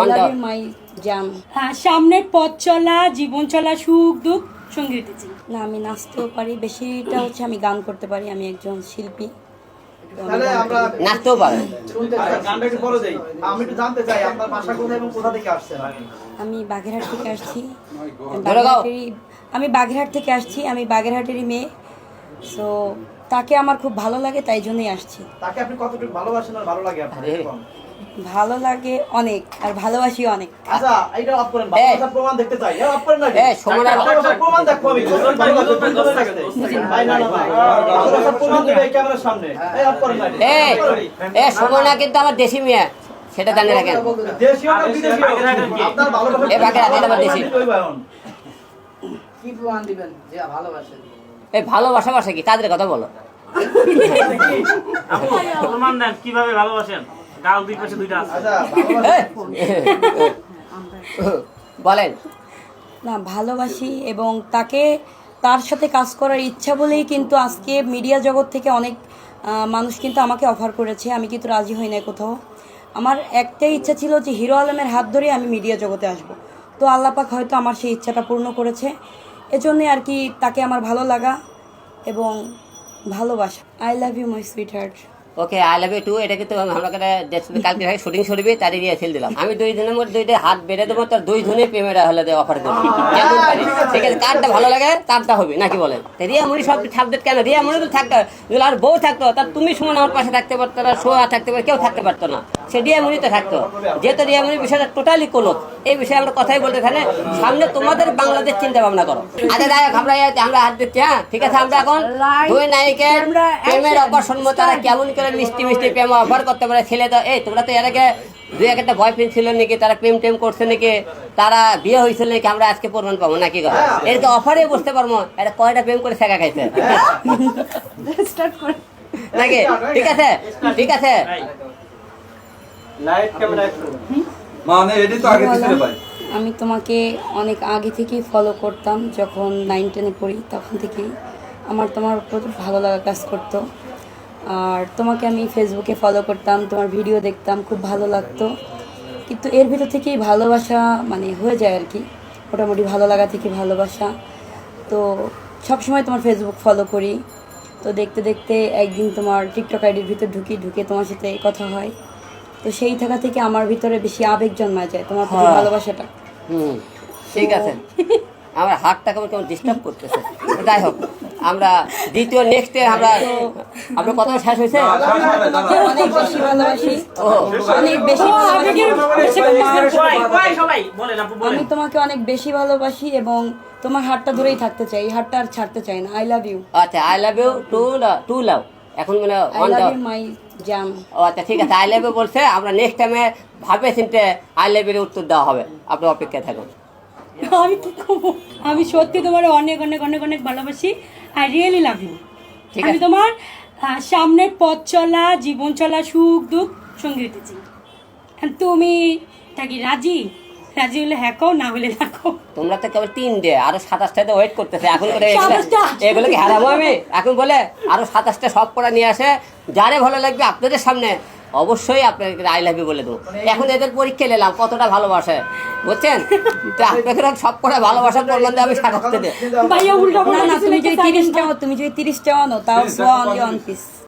I love you মাই হ্যাঁ সামনের পথ চলা জীবন চলা সুখ দুঃখ সঙ্গী হইতেছি না আমি নাচতেও পারি। বেশিটা হচ্ছে আমি গান করতে পারি। আমি একজন শিল্পী। আমি। নাচতেও পারে। বাগেরহাট থেকে আসছি। আমি বাগেরহাট থেকে আসছি। আমি বাগেরহাটেরই মেয়ে। সো তাকে আমার খুব ভালো লাগে তাই জন্যই আসছি। তাকে আপনি কতটুকু ভালোবাসেন আর ভালো লাগে আপনার? ভালো লাগে অনেক আর ভালোবাসি অনেক আচ্ছা এটা অফ করেন প্রমাণ দেখতে চাই অফ করেন না এ, সুমনা- প্রমাণ দেখব আমি ভালোবাসার প্রমাণ দেখতে। ভাই না না ভাই প্রমাণ দেবে ক্যামেরার সামনে এই অফ করেন না এটা। এ এ সুমনা কিন্তু আমার দেশি মেয়ে সেটা জানে রাখেন দেশীয় না বিদেশীয় আপনার এটা আমার দেশি। কি প্রমাণ দিবেন যে ভালোবাসেন এই ভালোবাসা বাসা কি তাদের কথা বলো প্রমাণ দেন কীভাবে ভালোবাসেন গাল দুই পাশে দুইটা আছে। আচ্ছা বলেন। না ভালোবাসি এবং তাকে তার সাথে কাজ করার ইচ্ছা বলেই কিন্তু আজকে মিডিয়া জগৎ থেকে অনেক মানুষ কিন্তু আমাকে অফার করেছে। আমি কিন্তু রাজি হই নাই কোথাও। আমার একটাই ইচ্ছা ছিল যে হিরো আলমের হাত ধরে আমি মিডিয়া জগতে আসব। তো আল্লাপাক হয়তো আমার সেই ইচ্ছাটা পূর্ণ করেছে। এজন্যে আর কি তাকে আমার ভালো লাগা এবং ভালোবাসা। I love you my sweetheart okay I love you too এটা কিন্তু দেখছি কালকে শুটিং সরবি তারই দিয়ে ফেল দিলাম আমি দুই দিনের মধ্যে দুইটা হাত বেড়ে দেবো তার দুই ধনে পেমেন্ট হলে অফার করব কেমন পারি? ঠিক আছে কারটা ভালো লাগে তারটা হবে নাকি বলেন? রিয়া মুড়ি সব সাবজেক্ট কেন? রিয়া মুড়ি তো থাকতো যদি আর বউ থাকতো তার তুমি সুমন আমার পাশে থাকতে পারতো না সোয়া থাকতে পারতো কেউ থাকতে পারতো না। সে রিয়া মুড়ি তো থাকতো। যেহেতু রিয়া মুড়ির বিষয়টা টোটালি কোলক। এই বিষয়ে আমরা কথাই বলতে থাকলে সামনে তোমাদের বাংলাদেশ চিন্তা ভাবনা করো আচ্ছা যাই আমরা আমরা হাত দিচ্ছি হ্যাঁ ঠিক আছে আমরা এখন দুই নায়িকের প্রেমের তারা কেমন করে মিষ্টি মিষ্টি প্রেম অফার করতে পারে ছেলে তো এই তোমরা তো এর আগে দুই একটা বয়ফ্রেন্ড ছিল নাকি তারা প্রেম টেম করছে নাকি তারা বিয়ে হয়েছিল নাকি আমরা আজকে প্রমাণ পাবো নাকি গো? এর তো অফারে বুঝতে পারব এটা কয়টা প্রেম করে শেখা খাইছে নাকি ঠিক আছে ঠিক আছে লাইট ক্যামেরা মানে এটি তো আগে পিছনে পাই আমি তোমাকে অনেক আগে থেকেই ফলো করতাম যখন নাইন টেনে পড়ি তখন থেকেই। আমার তোমার প্রচুর ভালো লাগা কাজ করতো। আর তোমাকে আমি ফেসবুকে ফলো করতাম তোমার ভিডিও দেখতাম খুব ভালো লাগতো। কিন্তু এর ভিতর থেকেই ভালোবাসা মানে হয়ে যায় আর কি। মোটামুটি ভালো লাগা থেকে ভালোবাসা। তো সবসময় তোমার ফেসবুক ফলো করি। তো দেখতে দেখতে একদিন তোমার টিকটক আইডির ভিতর ঢুকি ঢুকে তোমার সাথে কথা হয়। তো সেই থাকা থেকে আমার ভিতরে বেশি আবেগ জন্মায় যায় তোমার প্রতি হ্যাঁ। ভালোবাসাটা। হুম ঠিক আছে। আমার হাতটা কেমন কেমন ডিস্টার্ব করতেছে। যাই হোক আমরা দ্বিতীয় নেক্সটে আমরা আপনার কথা শেষ হয়েছে? অনেক বেশি ভালোবাসি। ও। অনেক বেশি আমি তোমাকে অনেক বেশি ভালোবাসি এবং তোমার হাতটা ধরেই থাকতে চাই। এই হাতটা আর ছাড়তে চাই না। আই লাভ ইউ আচ্ছা I love you too too love এখন মানে ইউ মাই জান ও আচ্ছা ঠিক আছে আই লাভ ইউ বলছে আমরা নেক্সট টাইমে ভাবে চিনতে আই লাভ ইউর উত্তর দেওয়া হবে। আপনি অপেক্ষায় থাকুন। আমি কি করব? আমি সত্যি তোমার অনেক অনেক অনেক অনেক ভালোবাসি। আই রিয়েলি লাভ ইউ আমি আছে। তোমার সামনের পথ চলা জীবন চলা সুখ দুঃখ সঙ্গী হইতেছি আর তুমি তা কি রাজি? রাজি হলে হ্যাঁ না হলে না তোমরা তো কেবল তিন ডে আরও সাতাশটাতে ওয়েট করতেছে। এখন করে এগুলো কি হারাবো আমি? এখন বলে আরও সাতাশটা সব করা নিয়ে আসে। যারে ভালো লাগবে আপনাদের সামনে অবশ্যই আপনাকে আই লাভ ইউ বলে দেবো। এখন এদের পরীক্ষা নিলাম কতটা ভালোবাসে। বুঝছেন? তো আপনাকে সব করে ভালোবাসার প্রমাণ আমি সাতাশটা দে ভাইয়া উল্টো না না তুমি যদি তিরিশ চাও তুমি যদি তিরিশ চাও তাও পিস